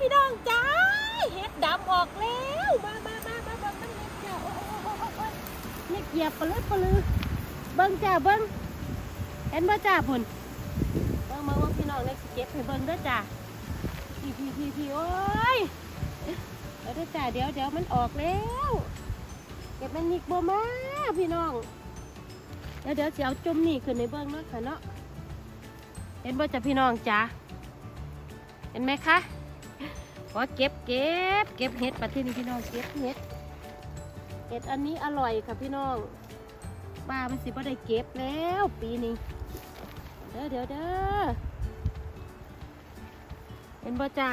พี่น้องจ้าเห็ดดำออกแล้วมามามามาเบิ่งน้ำเห็ดจ้าโอ้โอ้โอ้โอ้โอ้เห็ดเหยียบปะเลยปลือเบิ่งจ้าเบิ่งเห็นบ่จ้าพุ่นเบิ่งมาว่าพี่น้องได้เก็บให้เบิ่งด้อจ้าพี่พี่พี่พี่โอ้ยเดี๋ยวจ้าเดี๋ยวเดี๋ยวมันออกแล้วเก็บมันนิกบ่มาพี่น้องเดี๋ยวเดี๋ยวเสิเอาจุ่มนี่ขึ้นในเบิ่งเนาะค่ะเนาะเห็นบ่จ้าพี่น้องจ้าเห็นไหมคะ ว่าเก็บเก็บเก็บเห็ดปะที่นี่พี่น้องเก็บเห็ดเห็ดอันนี้อร่อยค่ะพี่น้องป้ามันสิบ่ได้เก็บแล้วปีนี้เด้อเดี๋ยวเด้อเห็นบ่จ้า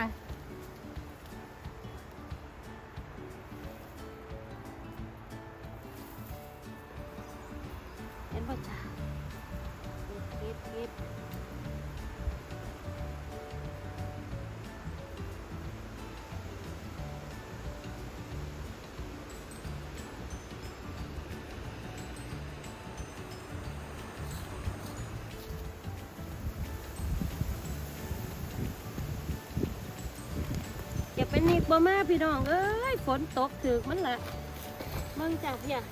เห็นบ่จ้าเก็บเก็บ เป็นนิกบ่มาพี่น้องเอ้ยฝนตกถึกมันแหละมึงจ้าพี่อะ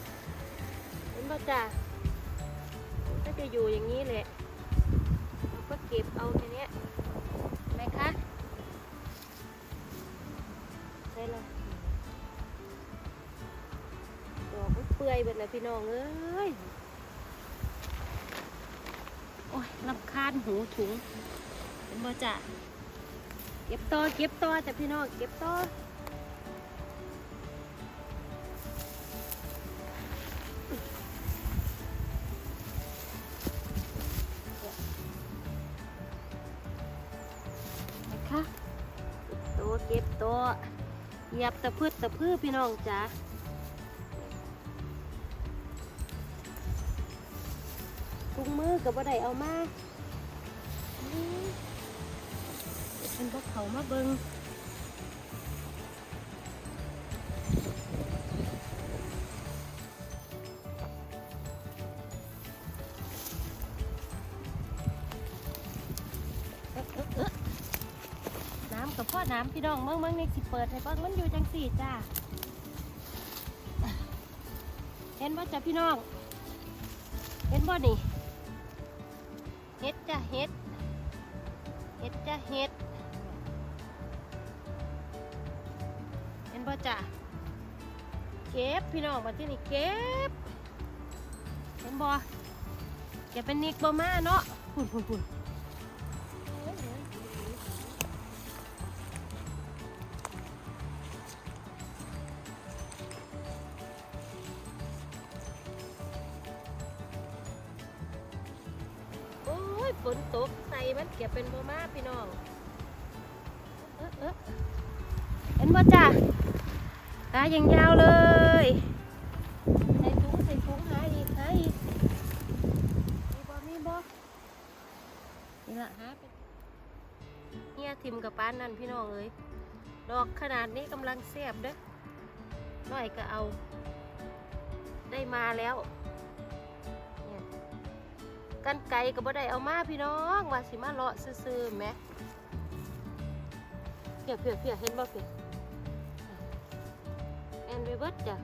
เห็นบ่จ้าก็จะอยู่อย่างนี้แหละเราก็เก็บเอาทีเนี้ยไหมคะได้เลยดอกมันเปื่อยเบิดแล้วพี่น้องเอ้ยโอ้ยลำคาญหูถุงเห็นบ่จ้า เก็บต่อเก็บต่อจ้ะพี่น้องเก็บต่อนะคะตัวเก็บตัวเหยียบตะพืชตะพืชพี่น้องจ้ะถุงมือกับบ่ได้เอามา เป็นพวกเขามาเบิงเอ๊ะเอ๊ะน้ำกับพ่อน้ำพี่น้องเมืองเมือในสิเปิดให้เบิ่งมันอยู่จังสี่จ้าเห็นว่าจ้ะพี่น้อง เห็นบ่นี่เฮ็ดจ้ะเฮ็ด เห็ดจ้ะเห็ด บ่จ้ะเก็บพี่น้องมาที่นี่เก็บเห็นบ่เก็บเป็นนิกบ่มาเนาะพุ่นพุ่นพุ่นโอ้ยฝนตกใส่มันเก็บเป็นบ่มาพี่น้อง เอ๊ะเอ๊ะ เห็นบ่จ้ะตายังยาวเลยใส่ถุงใส่ถุงหาอีกหาอีกมีบ่มีบ่นี่ละหาไปเฮียทิมกับปานนั่นพี่น้องเอ้ยดอกขนาดนี้กำลังแซ่บเด้อน้อยก็เอา ได้มาแล้วเนี่ยกันไก่ก็บ่ได้เอามาพี่น้องว่าสิมาเลาะซื่อๆแหม เพียเพียเพียเห็นบ่เพียแอนเวเบิร์ดจ้ะ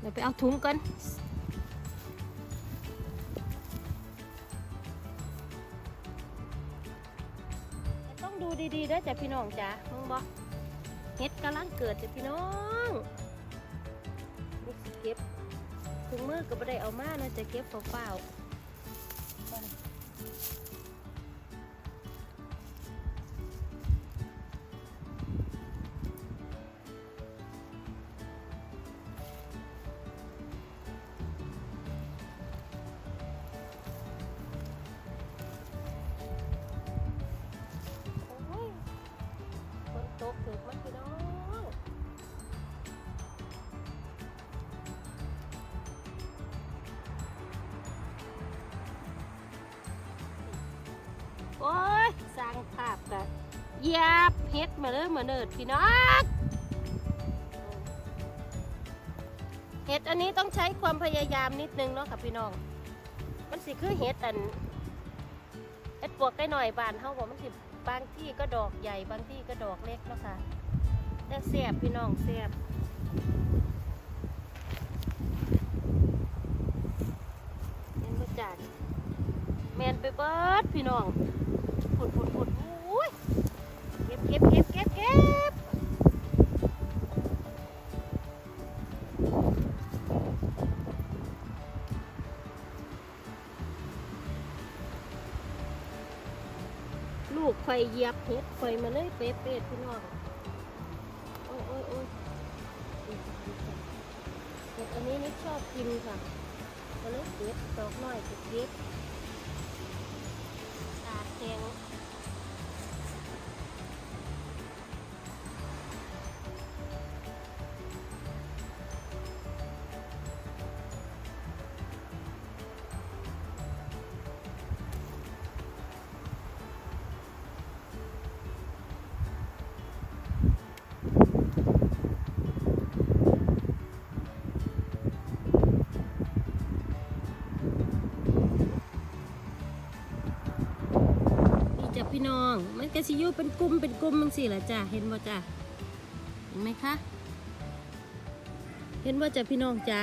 เดี๋ยวไปเอาถุงกันต้องดูดีๆด้วยจ้ะพี่น้องจ้ะมึงบอกเฮ็ดกำลังเกิดจ้ะพี่น้องลูกสเก็บ ถุงมือก็ไม่ได้เอามานะจะเก็บเปล่าๆ โอ้ยสร้างภาพกันเหยียบเฮ็ดมาเลยมาเนิดพี่น้องเห็ดอันนี้ต้องใช้ความพยายามนิดนึงเนาะค่ะพี่น้อง มันสิคือเฮ็ดอันเฮ็ดปวกไก่หน่อยบานเฮาบ่มันสิบางที่ก็ดอกใหญ่บางที่ก็ดอกเล็กเนาะค่ะแต่แซ่บพี่น้องแซ่บเห็นบ่จ้า แมนไปเบิดพี่น้องพุดพุดพุดอุ้ยเก็บเก็บเก็บเก็บเก็บลูกไฟเยียบเห็ดไฟมาเลยเป๊ะเป๊ะพี่น้องโอ้ยโอ้ยโอ้ยเห็ดอันนี้นิดชอบกินค่ะก็เลยเก็บดอกน้อยเก็บ จ้ะพี่น้อง มันก็สิอยู่เป็นกลุ่มเป็นกลุ่มมังสิละจ้ะเห็นบ่จ้ะเห็นไหมคะ เห็นว่าจ้ะพี่น้องจ้ะ